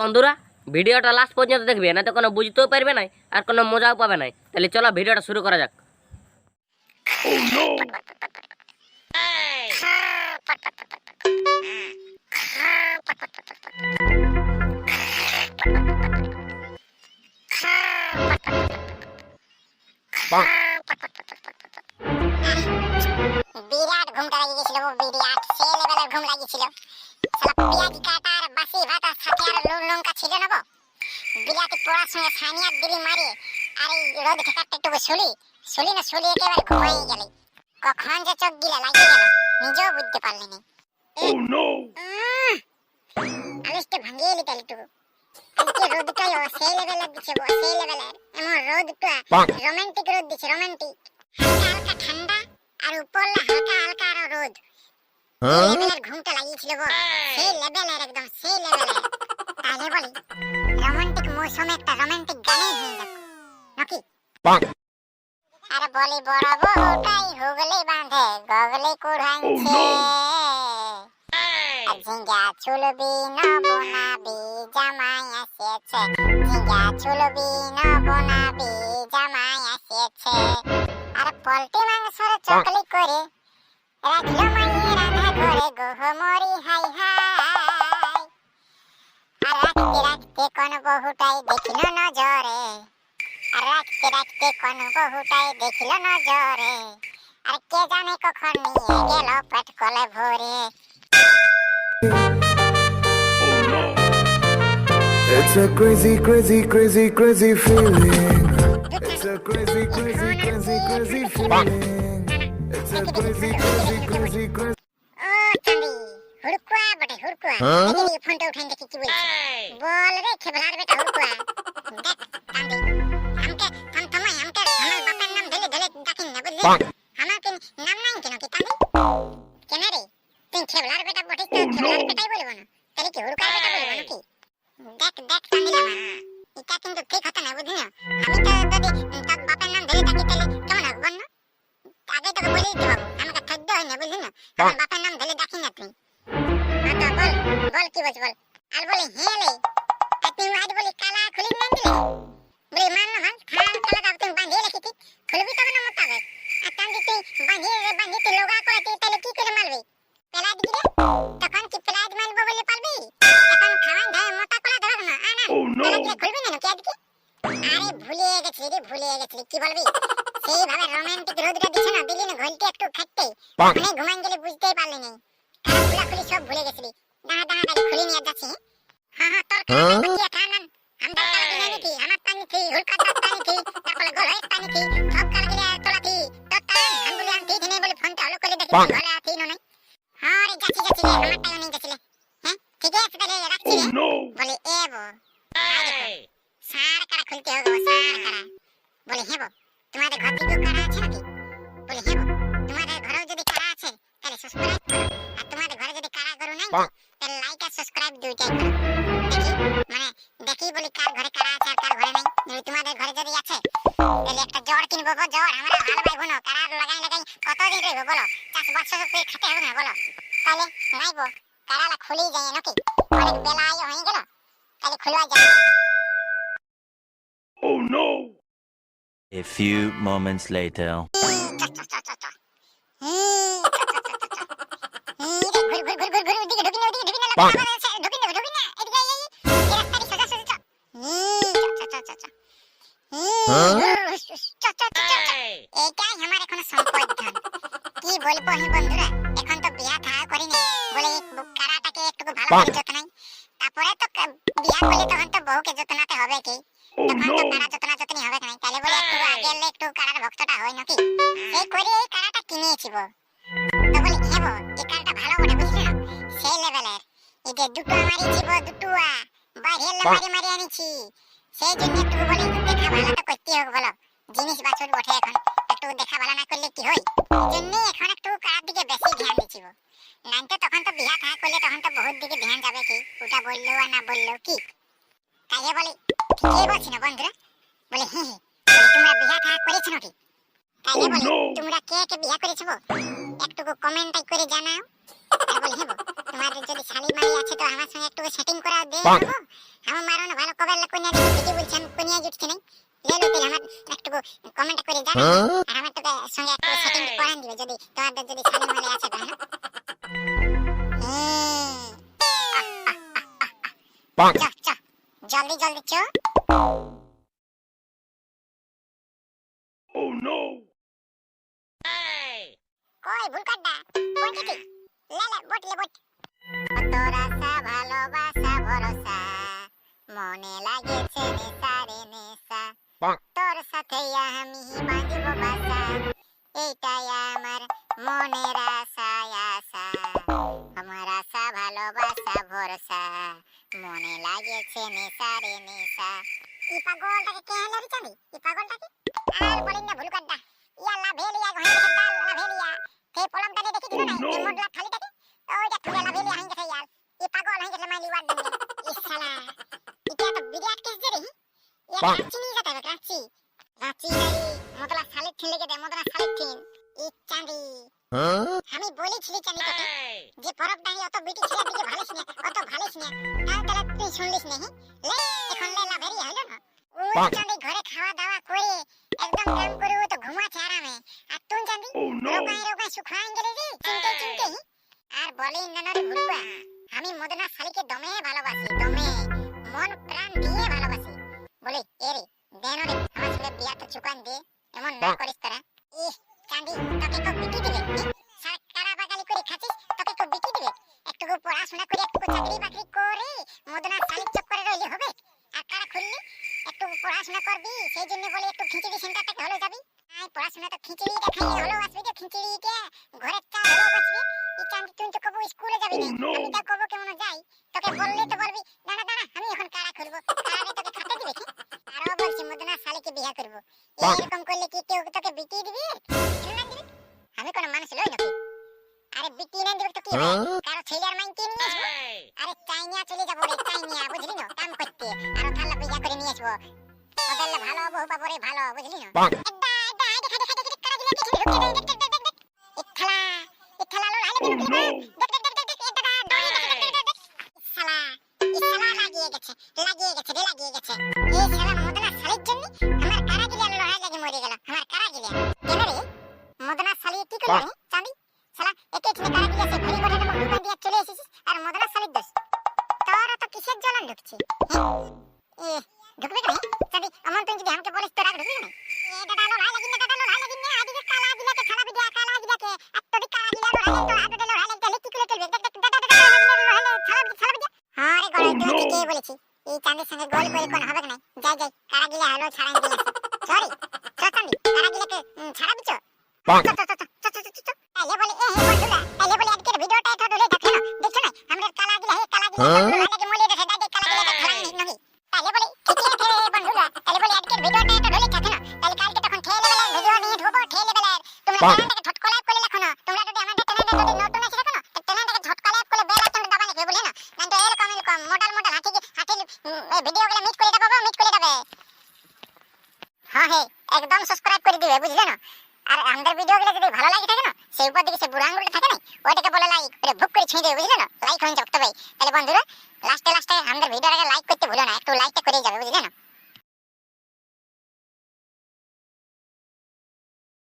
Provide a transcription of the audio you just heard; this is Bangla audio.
বন্ধুরা ভিডিওটা লাস্ট পর্যন্ত দেখবে না তো কোনো বুঝতেও পারবে না আর কোনো মজাও পাবে না তাহলে চলো ভিডিওটা শুরু করা যাক। বিরাট লাগিয়েছিল শালা পেঁয়াজি কাটা আর বাসি ভাত আর সাথে আর নুন লঙ্কা ছিল না গো বিরাট সঙ্গে সানিয়ার দিলি মারে আর এই রোদ ঠেকারটা একটু শুলি? শুলি না শুলি একেবারে ঘুমাই গেলি। কখন যে চোখ গিলা লাগিয়ে গেল নিজেও বুঝতে পারলি না। আলিশটা ভাঙিয়ে এলি তাহলে একটু। আজকে রোদটাই সেই লেভেলের দিচ্ছে গো সেই লেভেলের এমন রোদটা রোমান্টিক রোদ দিচ্ছে রোমান্টিক হালকা হালকা ঠান্ডা আর উপরলা হালকা হালকা আরও রোদ। লেভেলের ঘুমটা লাগিয়েছিল গো। সেই লেভেলের একদম সেই লেভেলের তাহলে বলি রোমান্টিক মৌসুমে একটা রোমান্টিক গানেই হয়ে যাক নাকি? আরে বলি বড় বউটাই হুগলি বাঁধে গগলি কুড়াইছে। ঝিঙ্গা চুলবি নবনাবি জামাই আসিয়েছে ঝিঙ্গা চুলবি নবনাবি জামাই আসিয়েছে আর পোল্ট্রি মাংসর চকলি করে রাখল মাইয়ে রাধা হাই হাই রাখতে রাখতে কোন বহুটাই দেখিল নজরে আর রাখতে রাখতে কোন বহুটাই দেখিল নজরে আর কে জানে কখন নিয়ে গেল পেট কলে ভরে It's a crazy, crazy, crazy, crazy feeling. It's a crazy, crazy, crazy, crazy feeling. It's a crazy, crazy, crazy, crazy. বটে হুড়কুয়া হ্যাঁ? দেখি নি ফোনটা উঠাই দেখি কি বলছে। বল রে খেবলার বেটা হুড়কুয়া দেখ চাঁদি আমকে থাম আমকে। আমার বাপের নাম ধরে ধরে ডাকিন না বুঝলি? আমাকে নাম নাই কেন কি চাঁদি কেন রে? তুই খেবলার বেটা বটিস তো খেবলার বেটাই বলব না। তাহলে কি হুড়কুয়ার বেটা বলব নাকি? দেখ দেখ চাঁদি লামা এটা কিন্তু ঠিক হতো না বুঝলি না? আমি তো যদি তোর বাপের নাম ধরে ডাকি তাহলে কেমন হবে বল না? আগে তোকে বলে দিতে বাবু আমাকে খাদ্য হয় না বুঝলি না? আমার বাপের বল কি বলছ বল? আর বলে হেলে আর তুই আজ বলি কালা খুলি না দিলে? বলি মান না মান খান কালা কাপ তুমি বাঁধিয়ে রেখেছি খুলবি তবে না মোতাবেক আর তাহলে তুই বাঁধিয়ে বাঁধিয়ে তুই লগা করে তুই তাহলে কি করে মারবি? পেলাদ গিরে তখন কি পেলাদ মারবো বলে পারবি? এখন খাওয়ান ধায় মোটা কলা ধরো না আনা। পেলাদ গিরে খুলবি না নাকি আজকে আরে ভুলিয়ে গেছিলি রে ভুলিয়ে গেছিলি কি বলবি? সেইভাবে রোমান্টিক রোদটা দিছে না দিলি না ঘলটি একটু খাটতে। অনেক ঘুমান তোমাদের ঘর থেকেও কারা আছে নাকি? বলে হ্যাঁ তোমাদের ঘরেও যদি কারা আছে তাহলে সাবস্ক্রাইব করো। আর তোমাদের ঘরে যদি কারা গরু নাই তাহলে লাইক আর সাবস্ক্রাইব দুইটাই করো। দেখি বলি কার ঘরে কারা আছে আর কার ঘরে নাই যদি তোমাদের ঘরে যদি আছে তাহলে একটা জ্বর কিনবো গো জ্বর আমরা ভালো ভাই বোনো কারা লাগাই লাগাই কতদিন রইবো বলো? চাষ বছর করে খেতে হবে না বলো। তাহলে নাইবো কারালা খুলেই যায় নাকি? অনেক বেলা আইও হয়ে গেল তাহলে খুলবা যায়। A few moments later. এটাই এখন সম্পদ ধন কি বলব হে বন্ধুরা এখন তো বিয়া থা করিনি। বলে এই কারাটাকে একটু ভালো করে যত্ন নাই। তারপরে তো বিয়া করলে তখন তো বউকে যত্নাতে হবে কি? তখন তো কারা যত্না যত্নি হবে না তাহলে বলে একটু আগে এলে একটু কারার ভক্তটা হয় নাকি? এই করে এই কারাটা কিনেছি বউ। তো বলি হ্যাঁ বউ এই কারাটা ভালো বটে বুঝলি না? সেই লেভেলের। এই যে দুটো মারিছি বউ দুটো বাইরে মারি মারি আনিছি। সেই জন্য একটু বলি দেখা ভালো তো করতে হবে বলো। জিনিস বাছুর বটে এখন। একটু দেখা ভালো না করলে কি এই জন্যই এখন একটু কারার দিকে বেশি ধ্যান দিচ্ছি বউ নাইনতে তখন তো বিয়া থা করলে তখন তো বহুত দিকে ধ্যান যাবে কি? ওটা বলল আর না বলল কি? তাই বলি ঠিকই বলছি না বন্ধুরা। বলে হ্যাঁ বলে, তোমরা বিয়া থা করেছ নাকি? তাই বলি তোমরা কে কে বিয়া করেছ গো? একটু কমেন্ট করে জানাও। বলি হেবো তোমাদের যদি শালি মালি আছে তো আমার সঙ্গে একটু সেটিং করা দে আমার মারো না ভালো কবে কোনিয়া দিকে দিকে বলছি কোনিয়া জুটছি নাই ইয়েলো পেল আমার একটুকু কমেন্ট করে দাও আর আমার তোকে সঙ্গে একটু সেটিং করান দিবে যদি তোমাদের যদি সালে মলে আছে তো হ্যাঁ জলদি জলদি চো Oh no! Hey! Koi bhul kadda. Koi kiti? Le le bot le bot. Otora sa bhalobasa bhorosa. Mone lage পাগলটাকে কে হলো রে চাঁদি ই পাগলটাকে? আর বলিন না ভুল কাটডা ইয়াল্লা ভেলিয়া ঘরে কাটডা ভেলিয়া। তে পলমটা দিয়ে দেখি দিল না যে মোডলা খালি থাকে ওইটা তুলে লা ভেলিয়া হাঙ্গে থাই ইয়ার ই পাগল হাঙ্গে থাই মাইলি ওয়ার্ড দিলে ই শালা এটা তো বিরাট কেস দে রে। ইয়া কাচ্চি নিয়ে যেতে কাচ্চি কাচ্চি নাই মোদলা সালিক ঠিন লেগে দে সালিক ঠিন। ই চাঁদি। আমি বলেছিলি চাঁদি তোকে যে পরব ডাহি অত বিটি ছেলের দিকে ভালিস না অত ভালিস না। তাও তাহলে তুই শুনলিস না হি? লে এখন লে লা বেরিয়ে হলো না চাঁদি ঘরে খাওয়া দাওয়া করে একদম কাম করে ও তো ঘুমাচ্ছে আরামে আর তুই চাঁদি রোগায় রোগায় শুকায় গেলে রে চিনতে চিনতে। আর বলে নানারে ভুলবা আমি মদনা শালিকে দমে ভালোবাসি দমে। মন প্রাণ দিয়ে ভালোবাসি। বলে এ রে দেন রে আমার ছেলে বিয়াটা চুকান দে এমন না করিস তারা। ইহ চাঁদি তোকে তো বিটি দিবে না আমি তো কবো কেমন যাই তোকে বললে তো বলবি দাঁড়া দাঁড়া আমি এখন কারা খুলবো? কারারে তোকে খাতে দিবে কি আরও বলছি মদনা শালিকে বিয়ে করব। এরকম করলে কি কেউ তোকে বিটিয়ে দিবি? আমি কোনো মানুষ লই নাকি? আরে বিটি না দিবে তো কি কারও ছেলের মাইকে নিয়ে আসব? আরে চাইনিয়া চলে যাব রে চাইনিয়া বুঝলি না কাম করতে। আরও থালা পয়সা করে নিয়ে আসব। ওদের ভালো হব হবা পরে ভালো বুঝলি না এড্ডা এড্ডা আইডে খাইডে খাইডে খাইডে কারা দিলে দেখি ঢুকতে দেখ দেখ দেখ দেখ দেখ ইথালা ইথালা লো হাইলে বিরু দেখ দেখ লাগিয়ে গেছে লাগিয়ে গেছে রে লাগিয়ে গেছে এই শালা মদনা শালির জন্য আমার কারা গিলা লো হাই লাগি মরে গেল আমার কারা গিলা কেন রে মদনা শালি কি করল চাঁদি শালা একে এখানে কারা গিলা সে ঘড়ি মুখ দোকান দিয়ে চলে এসেছিস আর মদনা শালির দোষ তোর তো কিসের জ্বলন ঢুকছে হ্যাঁ? এ ঢুকবে কেন চাঁদি আমার তুই যদি আমাকে বলিস তোরা ঢুকবি না এ দাদা লো হাই না দাদা লো হাই না আদিকে কালা গিলাকে খালা বিদিয়া কালা গিলাকে আর তোদি কালা গিলা লো তো আদে লো হাই লাগতে কি করে চলবে দাদা দাদা আরে গড়াই তোকে oh, ঠিকই বলেছি। এই চাঁদের সঙ্গে গোল করে কোন হবে না যাই যাই কারা গিলে হলো ছাড়াই দিলাম। সরি সতানি কারা গিলে কে ছাড়াবি তো? তাইলে বলে এ হে বন্ধুরা তাইলে বলে আজকের ভিডিওটা এত দূরে দেখো দেখছ না আমরা কালা গিলে হে কালা গিলে কালা গিলে মলে দেখে দাদে কালা গিলে ধরা নি নহি তাইলে বলে ঠিকই আছে রে বন্ধুরা তাইলে বলে আজকের ভিডিওটা এত দূরে দেখো তাইলে কালকে তখন ঠেলে বেলা ভিডিও নিয়ে ধোবো ঠেলে বেলা তোমরা করে দিবে বুঝলে না আর আমাদের ভিডিওগুলো যদি ভালো লাগে থাকে না, সেই উপর দিকে সে বুড়ো আঙুলটা থাকে না ওইটাকে বলে লাইক করে বুক করে ছুঁয়ে দেবে, বুঝলে না লাইক হয়ে যাবে তাহলে বন্ধুরা লাস্টে লাস্টে আমাদের ভিডিওটাকে লাইক করতে ভুলো না, একটু লাইকটা করে যাবে, বুঝলে না